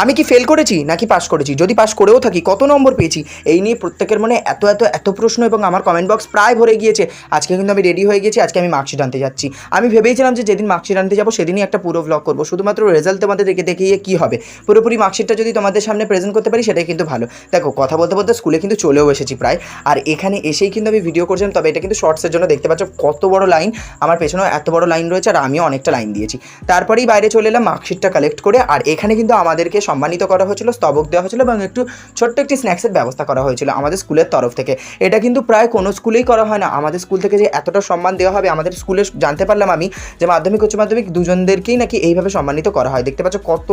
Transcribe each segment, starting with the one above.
আমি কি ফেল করেছি নাকি পাস করেছি? যদি পাস করেও থাকি, কত নম্বর পেয়েছি? এই নিয়ে প্রত্যেকের মনে এত এত এত প্রশ্ন এবং আমার কমেন্ট বক্স প্রায় ভরে গিয়েছে। আজকে কিন্তু আমি রেডি হয়ে গেছি, আজকে আমি মার্কশিট আনতে যাচ্ছি। আমি ভেবেছিলাম যে যেদিন মার্কশিট আনতে যাব, সেদিনই একটা পুরো ব্লগ করব। শুধুমাত্র রেজাল্ট তোমাদের দেখে দেখিয়ে কী হবে? পুরোপুরি মার্কশিটটা যদি তোমাদের সামনে প্রেজেন্ট করতে পারি, সেটাই কিন্তু ভালো। দেখো, কথা বলতে বলতে স্কুলে কিন্তু চলেও এসেছি প্রায়। আর এখানে এসেই কিন্তু আমি ভিডিও করছিলাম, তবে এটা কিন্তু শর্টসের জন্য দেখতে পাচ্ছ কত বড় লাইন আমার পেছনেও এত বড় লাইন রয়েছে আর আমিও অনেকটা লাইন দিয়েছি। তারপরেই বাইরে চলে এলাম মার্কশিটটা কালেক্ট করে। আর এখানে কিন্তু আমাদেরকে সম্মানিত করা হয়েছিল, স্তবক দেওয়া হয়েছিল এবং একটু ছোট্ট একটি স্ন্যাক্সের ব্যবস্থা করা হয়েছিল আমাদের স্কুলের তরফ থেকে। এটা কিন্তু প্রায় কোনো স্কুলেই করা হয় না। আমাদের স্কুল থেকে যে এতটা সম্মান দেওয়া হবে, আমাদের স্কুলে জানতে পারলাম আমি যে মাধ্যমিক, উচ্চ মাধ্যমিক দুজনদেরকেই নাকি এইভাবে সম্মানিত করা হয়। দেখতে পাচ্ছ কত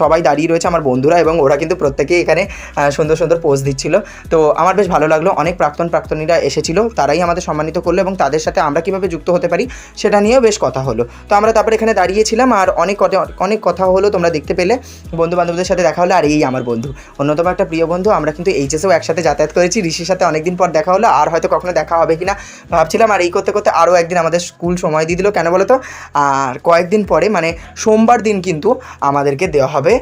সবাই দাঁড়িয়ে রয়েছে আমার বন্ধুরা এবং ওরা কিন্তু প্রত্যেকেই এখানে সুন্দর সুন্দর পোস্ট দিচ্ছিল। তো আমার বেশ ভালো লাগল, অনেক প্রাক্তন, প্রাক্তনীরা এসেছিল, তারাই আমাদের সম্মানিত করল এবং তাদের সাথে আমরা কীভাবে যুক্ত হতে পারি সেটা নিয়েও বেশ কথা হলো। তো আমরা তারপরে এখানে দাঁড়িয়েছিলাম আর অনেক অনেক কথা হলো তোমরা দেখতে পেলে। বন্ধু বান্ধবদের সাথে দেখা হলো আর এই আমার বন্ধু। অন্যতম একটা প্রিয় বন্ধু, আমরা কিন্তু এইচএসেও একসাথে যাতায়াত করেছি। ঋষির সাথে অনেকদিন পর দেখা হলো, আর হয়তো কখনো দেখা হবে কিনা ভাবছিলাম। আর এই করতে করতে আরও একদিন আমাদের স্কুল সময় দিয়ে দিল। কেন বলো তো? আর কয়েকদিন পরে মানে সোমবার দিন কিন্তু আমাদেরকে দেওয়া হবে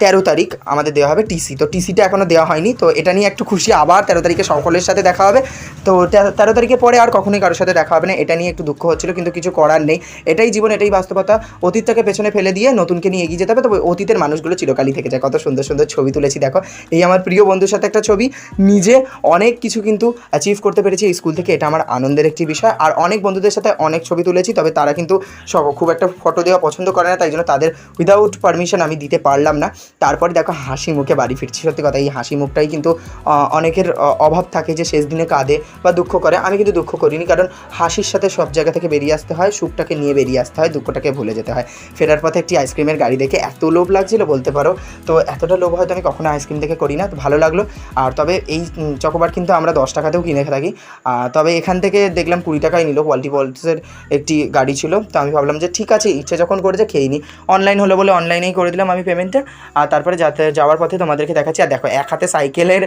তেরো তারিখ আমাদের দেওয়া হবে টিসি। তো টিসিটা এখনও দেওয়া হয়নি। তো এটা নিয়ে একটু খুশি। আবার তেরো তারিখে সকলের সাথে দেখা হবে। তো তেরো তারিখের পরে আর কখনোই কারোর সাথে দেখা হবে না। এটা নিয়ে একটু দুঃখ হচ্ছিল, কিন্তু কিছু করার নেই। এটাই জীবন, এটাই বাস্তবতা। অতীতটাকে পেছনে ফেলে দিয়ে নতুনকে নিয়ে এগিয়ে যেতে হবে। তবে অতীতের মানুষগুলো চিরকালই থেকে যায়। কত সুন্দর সুন্দর ছবি তুলেছি, দেখো। এই আমার প্রিয় বন্ধুর সাথে একটা ছবি। নিজে অনেক কিছু কিন্তু অ্যাচিভ করতে পেরেছি এই স্কুল থেকে। এটা আমার আনন্দের একটি বিষয়। আর অনেক বন্ধুদের সাথে অনেক ছবি তুলেছি, তবে তারা কিন্তু সব খুব একটা ফটো দেওয়া পছন্দ করে না, তাই জন্য তাদের উইদাউট পারমিশন আমি দিতে পারলাম না। তারপরে দেখো, হাসি মুখে বাড়ি ফিরছি। সত্যি কথা, এই হাসি মুখটাই কিন্তু অনেকের অভাব থাকে যে শেষ দিনে কাঁদে বা দুঃখ করে। আমি কিন্তু দুঃখ করিনি, কারণ হাসির সাথে সব জায়গা থেকে বেরিয়ে আসতে হয়, সুখটাকে নিয়ে বেরিয়ে আসতে হয়, দুঃখটাকে ভুলে যেতে হয়। ফেরার পথে একটি আইসক্রিমের গাড়ি দেখে এত লোভ লাগছিল বলতে পারো। তো এতটা লোভ হয়তো আমি কখনো আইসক্রিম দেখে করি না তো ভালো লাগল। আর তবে এই চকোবার কিন্তু আমরা দশ টাকাতেও কিনে থাকি। তবে এখান থেকে দেখলাম কুড়ি টাকায় নিল কোয়ালিটি বলসের একটি গাড়ি ছিল। তো আমি ভাবলাম যে ঠিক আছে, ইচ্ছে যখন করেছে খেয়ে নিই অনলাইন হলো বলে অনলাইনেই করে দিলাম আমি পেমেন্টটা আর তারপরে যাতে যাওয়ার পথে তোমাদেরকে দেখাচ্ছি। আর দেখো, এক হাতে সাইকেলের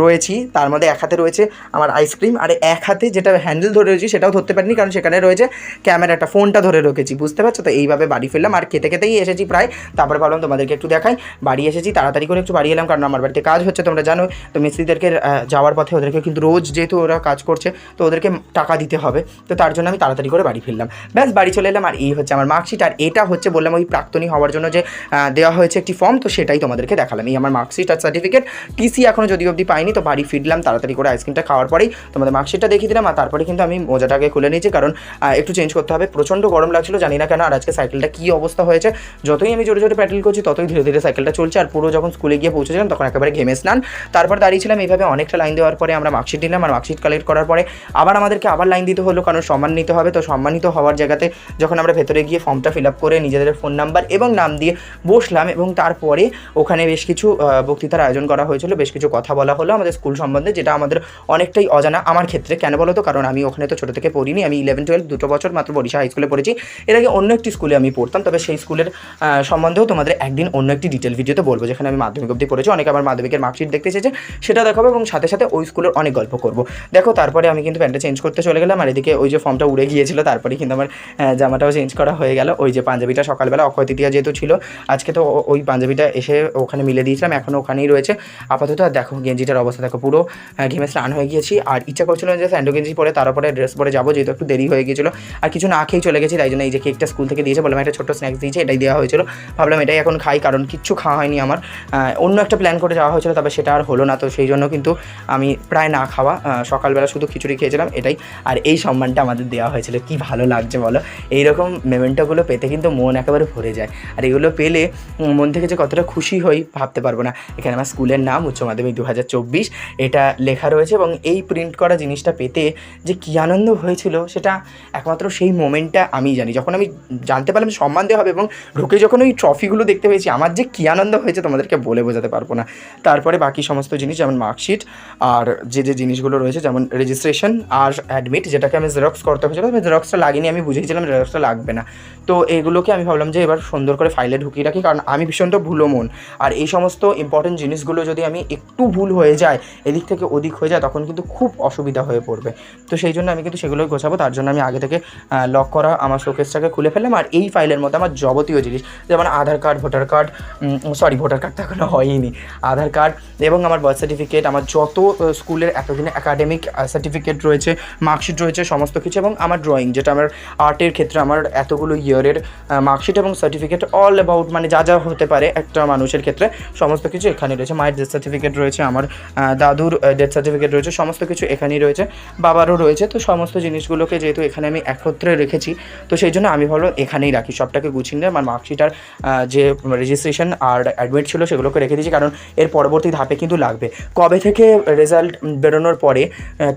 রয়েছি। তার মধ্যে এক হাতে রয়েছে আমার আইসক্রিম আর এক হাতে যেটা হ্যান্ডেল ধরে রয়েছি সেটাও ধরতে পারিনি, কারণ সেখানে রয়েছে ক্যামেরাটা ফোনটা ধরে রেখেছি। বুঝতে পারছ? তো এইভাবে বাড়ি ফিরলাম। আর খেতে খেতেই এসেছি প্রায়। তারপরে ভাবলাম তোমাদেরকে একটু দেখাই। বাড়ি এসেছি, তাড়াতাড়ি করে একটু বাড়ি এলাম, কারণ আমার বাড়িতে কাজ হচ্ছে, তোমরা জানো। তো মিস্ত্রিদেরকে যাওয়ার পথে ওদেরকে কিন্তু রোজ যেহেতু ওরা কাজ করছে, তো ওদেরকে টাকা দিতে হবে। তো তার জন্য আমি তাড়াতাড়ি করে বাড়ি ফিরলাম। ব্যাস, বাড়ি চলে এলাম, আর এই হচ্ছে আমার মার্কশিট আর এটা হচ্ছে বললাম ওই প্রাক্তনী হওয়ার জন্য যে দেওয়া হয়েছে একটি ফর্ম তো সেটাই তোমাদেরকে দেখালাম। এই আমার মার্কশিট আর সার্টিফিকেট টিসি এখনও যদি অবধি পাইনি, তো বাড়ি ফিরলাম, তাড়াতাড়ি করে আইসক্রিমটা খাওয়ার পরেই তোমাদের মার্কশিটটা দেখিয়ে দিলাম, আর তারপরে কিন্তু আমি মোজাটাকে খুলে নিয়েছি, কারণ একটু চেঞ্জ করতে হবে। প্রচণ্ড গরম লাগছিল, জানি না কেন, আর আজকে সাইকেলটা কী অবস্থা হয়েছে, যতই আমি জোরে জোরে প্যাডেল করছি ততই ধীরে ধীরে সাইকেলটা চলছে আর পুরো যখন স্কুলে গিয়ে পৌঁছেছিলাম তখন একেবারে ঘেমে স্নান। তারপর দাঁড়িয়েছিলাম এইভাবে অনেকটা লাইন দেওয়ার পরে আমরা মার্কশিট নিলাম আর মার্কশিট কালেক্ট করার পরে আবার আমাদেরকে আবার লাইন দিতে হলো কারণ সম্মান নিতে হবে। তো সম্মানিত হওয়ার জায়গাতে যখন আমরা ভেতরে গিয়ে ফর্মটা ফিল আপ করে নিজেদের ফোন নাম্বার এবং নাম দিয়ে বসলাম এবং তারপরে ওখানে বেশ কিছু বক্তৃতার আয়োজন করা হয়েছিল, বেশ কিছু কথা বলা হলো আমাদের স্কুল সম্বন্ধে যেটা আমাদের অনেকটাই অজানা আমার ক্ষেত্রে। কেন বলো তো? কারণ আমি ওখানে তো ছোটো থেকে পড়িনি, আমি ইলেভেন টুয়েলভ দুটো বছর মাত্র বরিশা হাই স্কুলে পড়েছি। এর আগে অন্য একটি স্কুলে আমি পড়তাম, তবে সেই স্কুলের সম্বন্ধেও তোমাদের একদিন অন্য একটি ডিটেল ভিডিওতে বলব, যেখানে আমি মাধ্যমিক অবধি পড়েছি। অনেকে আমার মাধ্যমিকের মার্কশিট দেখতে চেয়েছে সেটা দেখাবো এবং সাথে সাথে ওই স্কুলের অনেক গল্প করব। দেখো, তারপরে আমি কিন্তু প্যান্টটা চেঞ্জ করতে চলে গেলাম, আর এদিকে ওই যে ফর্মটা উড়ে গিয়েছিল তারপরে কিন্তু আমার জামাটাও চেঞ্জ করা হয়ে গেল। ওই যে পাঞ্জাবিটা সকালবেলা, অক্ষয় তৃতীয়া যেহেতু ছিল, আজকে তো ওই পাঞ্জাবিটা এসে ওখানে মিলে দিয়েছিলাম এখনও ওখানেই রয়েছে। আপাতত আর দেখো, গেঞ্জিটার অবস্থা, দেখো পুরো ঘেমে স্নান হয়ে গিয়েছি। আর ইচ্ছা করছিল যে স্যান্ডো গেঞ্জি পরে, তার উপরে ড্রেস পরে যাব, যেহেতু একটু দেরি হয়ে গিয়েছিল। আর কিছু না খেয়েই চলে গেছি, তাই জন্য এই যে কেকটা স্কুল থেকে দিয়েছে বললাম একটা ছোটো স্ন্যাক্স দিয়েছে, এটাই দেওয়া হয়েছিল। ভাবলাম এটাই এখন খাই, কারণ কিচ্ছু খাওয়া হয়নি আমার। অন্য একটা প্ল্যান করে যাওয়া হয়েছিল, তবে সেটা আর হলো না। তো সেই জন্য কিন্তু আমি প্রায় না খাওয়া সকালবেলা শুধু খিচুড়ি খেয়েছিলাম, এটাই। আর এই সম্মানটা আমাদের দেওয়া হয়েছিল। কি ভালো লাগছে বলো? এইরকম মেমেন্টোগুলো পেতে কিন্তু মন একেবারে ভরে যায়। আর এগুলো পেলে মন থেকে যে কতটা খুশি হই ভাবতে পারব না। এখানে আমার স্কুলের নাম, উচ্চ মাধ্যমিক দু হাজার চব্বিশ। এটা লেখা রয়েছে এবং এই প্রিন্ট করা জিনিসটা পেতে যে কী আনন্দ হয়েছিল, সেটা একমাত্র সেই মোমেন্টটা আমি জানি। যখন আমি জানতে পারলাম সম্মান দেওয়া হবে এবং ঢুকে যখন ওই ট্রফিগুলো দেখতে পেয়েছি আমার যে কী আনন্দ হয়েছে তোমাদেরকে বলে বোঝাতে পারব না। তারপরে বাকি সমস্ত জিনিস, যেমন মার্কশিট আর যে যে জিনিসগুলো রয়েছে, যেমন রেজিস্ট্রেশন আর অ্যাডমিট যেটাকে আমি জেরক্স করতে হয়েছিল আমি জেরক্সটা লাগিনি, আমি বুঝেছিলাম জেরক্সটা লাগবে না। তো এগুলোকে আমি ভাবলাম যে এবার সুন্দর করে ফাইলে ঢুকিয়ে রাখি, কারণ আমি ভীষণ তো ভুলো মন। আর এই সমস্ত ইম্পর্টেন্ট জিনিসগুলো যদি আমি একটু ভুল হয়ে যায়, এদিক থেকে ওদিক হয়ে যায়, তখন কিন্তু খুব অসুবিধা হয়ে পড়বে। তো সেই জন্য আমি কিন্তু সেগুলোই গোছাবো, তার জন্য আমি আগে থেকে লক করা আমার শোকেসটাকে খুলে ফেললাম। আর এই ফাইলের মধ্যে আমার যাবতীয় জিনিস, যেমন Aadhaar card voter voter card sorry voter card তো এখনও হয়নি আধার কার্ড এবং আমার বার্থ সার্টিফিকেট আমার যত স্কুলের এতদিনে একাডেমিক সার্টিফিকেট রয়েছে মার্কশিট রয়েছে, সমস্ত কিছু এবং আমার ড্রয়িং যেটা আমার আর্টের ক্ষেত্রে আমার এতগুলো ইয়ারের মার্কশিট এবং সার্টিফিকেট অল অ্যাবাউট মানে যা যা হতে পারে একটা মানুষের ক্ষেত্রে, সমস্ত কিছু এখানে রয়েছে। মায়ের ডেথ সার্টিফিকেট রয়েছে, আমার দাদুর ডেথ সার্টিফিকেট রয়েছে, সমস্ত কিছু এখানেই রয়েছে, বাবারও রয়েছে, তো সমস্ত জিনিসগুলোকে যেহেতু এখানে আমি একত্রে রেখেছি, তো সেই জন্য আমি ভাবলাম এখানেই রাখি, সবটাকে গুছিয়ে নিয়ে আমার মার্কশিট আর যে রেজিস্ট্রেশন আর অ্যাডমিট ছিল সেগুলোকে রেখে দিয়েছি, কারণ এর পরবর্তী ধাপে কিন্তু লাগবে। কবে থেকে রেজাল্ট বেরোনোর পরে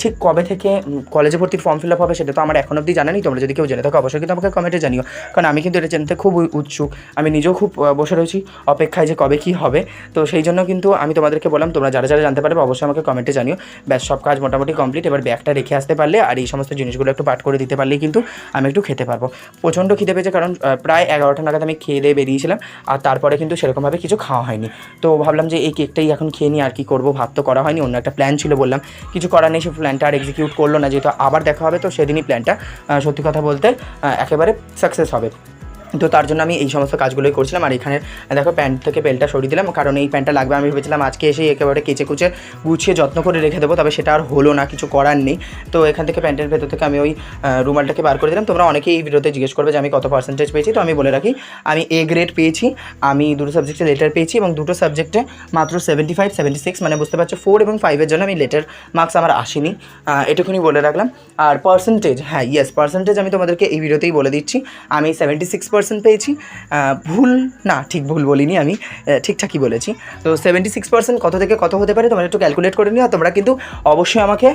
ঠিক কবে থেকে কলেজে ভর্তির ফর্ম ফিল আপ হবে সেটা তো আমার এখন অবধি জানা নেই, তোমরা যদি কেউ জেনে থাকো অবশ্যই কিন্তু আমাকে কমেন্টে জানিও। কারণ আমি কিন্তু এটা জানতে খুব উৎসুক। আমি নিজেও খুব বসে রয়েছি অপেক্ষায় যে কবে কী হবে। তো সেই জন্য কিন্তু আমি তোমাদেরকে বললাম, তোমরা যারা যারা জানতে পারবে অবশ্যই আমাকে কমেন্টে জানিও। ব্যাস, সব কাজ মোটামুটি কমপ্লিট এবার ব্যাগটা রেখে আসতে পারলে আর এই সমস্ত জিনিসগুলো একটু পাঠ করে দিতে পারলেই কিন্তু আমি একটু খেতে পারব। প্রচণ্ড খিদে পেয়েছে, কারণ প্রায় এগারোটা নাগাদ আমি খেয়ে দিয়ে বেরিয়েছিলাম। আর তারপরে কিন্তু সেরকমভাবে কিছু খাওয়া হয়নি। তো ভাবলাম যে এই কেকটাই এখন খেয়ে নিই, আর কি করব ভাত তো করা হয়নি, অন্য একটা প্ল্যান ছিল বললাম। কিছু করার নেই, সে প্ল্যানটা আর এক্সিকিউট করল না, যেহেতু আবার দেখা হবে, তো সেদিনই প্ল্যানটা সত্যি কথা বলতে একেবারে সাকসেস হবে। তো তার জন্য আমি এই সমস্ত কাজগুলোই করছিলাম। আর এখানে দেখো, প্যান্ট থেকে বেলটা সরিয়ে দিলাম। কারণ এই প্যান্টটা লাগবে। আমি ভেবেছিলাম আজকে এসে একেবারে কেচে কুচে গুছিয়ে যত্ন করে রেখে দেবো। তবে সেটা আর হলো না, কিছু করার নেই। তো এখান থেকে প্যান্টের ভেতর থেকে আমি ওই রুমালটাকে বার করে দিলাম। তোমরা অনেকেই এই ভিডিওতে জিজ্ঞেস করবে যে আমি কত পার্সেন্টেজ পেয়েছি? তো আমি বলে রাখি, আমি এ গ্রেড পেয়েছি। আমি দুটো সাবজেক্টে লেটার পেয়েছি এবং দুটো সাবজেক্টে মাত্র সেভেন্টি ফাইভ সেভেন্টি সিক্স মানে বুঝতে পারছ ফোর এবং ফাইভের জন্য আমি লেটার মার্কস আমার আসেনি। এটুকুনি বলে রাখলাম। আর পার্সেন্টেজ হ্যাঁ ইয়েস পার্সেন্টেজ আমি তোমাদেরকে এই ভিডিওতেই বলে দিচ্ছি। আমি সেভেন্টি সিক্স পার্সেন্ট পেয়েছি। ভুল, না, ঠিক ভুল বলিনি আমি ঠিকঠাকই বলেছি। তো সেভেন্টি সিক্স পার্সেন্ট কত থেকে কত হতে পারে তোমরা একটু ক্যালকুলেট করে নিও তোমরা কিন্তু অবশ্যই আমাকে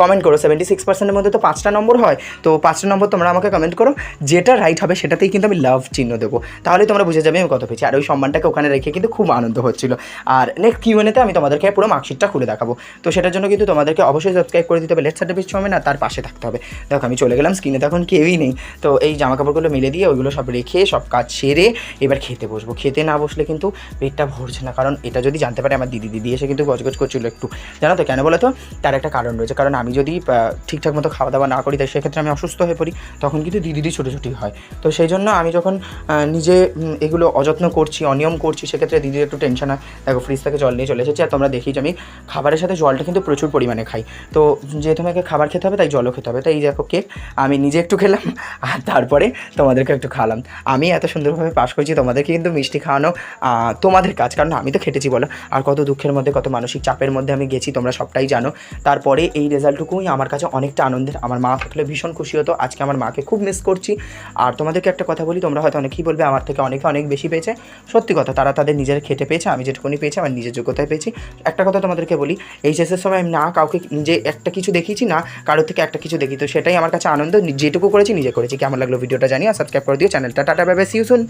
কমেন্ট করো। সেভেন্টি সিক্স পার্সেন্টের মধ্যে তো পাঁচটা নম্বর হয়, তো পাঁচটা নম্বর তোমরা আমাকে কমেন্ট করো। যেটা রাইট হবে সেটাতেই কিন্তু আমি লাভ চিহ্ন দেবো। তাহলে তোমরা বুঝে যাবে আমি কত পেয়েছি। আর ওই সম্মানটাকে ওখানে রেখে কিন্তু খুব আনন্দ হচ্ছিল। আর নেক্সট কিউএনএতে আমি তোমাদেরকে পুরো মার্কশিটটা খুলে দেখাবো। তো সেটার জন্য কিন্তু তোমাদেরকে অবশ্যই সাবস্ক্রাইব করে দিতে হবে। লেট সার্টিফিকেট হবে না তার পাশে থাকতে হবে। দেখো, আমি চলে গেলাম স্ক্রিনে তখন কেউই নেই। তো এই জামা কাপড়গুলো মিলে দিয়ে ওইগুলো সব রেখে সব কাজ সেরে এবার খেতে বসবো। খেতে না বসলে কিন্তু পেটটা ভরছে না। কারণ এটা যদি জানতে পারে আমার দিদি দিদি এসে কিন্তু গজগজ করছিল একটু। জানো তো কেন বলো তো? তার একটা কারণ রয়েছে। কারণ আমি যদি ঠিকঠাক মতো খাওয়া দাওয়া না করি, তাই সেক্ষেত্রে আমি অসুস্থ হয়ে পড়ি। তখন কিন্তু দিদিরই ছোটোছুটি হয়। তো সেই জন্য আমি যখন নিজে এগুলো অযত্ন করছি, অনিয়ম করছি, সেক্ষেত্রে দিদির একটু টেনশন হয়। দেখো ফ্রিজ থেকে জল নিয়ে চলে এসেছি আর তোমরা দেখি যে আমি খাবারের সাথে জলটা কিন্তু প্রচুর পরিমাণে খাই। তো যেহেতু আমাকে খাবার খেতে হবে, তাই জলও খেতে হবে। তাই এই দেখো কেক আমি নিজে একটু খেলাম, আর তারপরে তোমাদেরকে একটু খাওয়ালাম। আমি এত সুন্দরভাবে পাশ করেছি, তোমাদেরকে কিন্তু মিষ্টি খাওয়ানো তোমাদের কাজ, কারণ আমি তো খেটেছি, বলো। আর কত দুঃখের মধ্যে, কত মানসিক চাপের মধ্যে আমি গেছি, তোমরা সবটাই জানো। তারপরে এই রেজাল্টটুকুই আমার কাছে অনেকটা আনন্দের। আমার মা থাকলে ভীষণ খুশি হতো। আজকে আমার মাকে খুব মিস করছি। আর তোমাদেরকে একটা কথা বলি, তোমরা হয়তো অনেকেই বলবে, আমার থেকে অনেকে অনেক বেশি পেয়েছে। সত্যি কথা, তারা তাদের নিজের খেটে পেয়েছে, আমি যেটুকুনি পেয়েছি, আমার নিজের যোগ্যতায় পেয়েছি। একটা কথা তোমাদেরকে বলি এইচএসের সময় আমি না কাউকে নিজে একটা কিছু দেখিয়েছি, না কারোর থেকে একটা কিছু দেখি। তো সেটাই আমার কাছে আনন্দ, যেটুকু করেছি, নিজে করেছি। কেমন লাগল ভিডিওটা জানি আর সাবস্ক্রাইব করে দিও চ্যানেলটা টাটা বাই সুন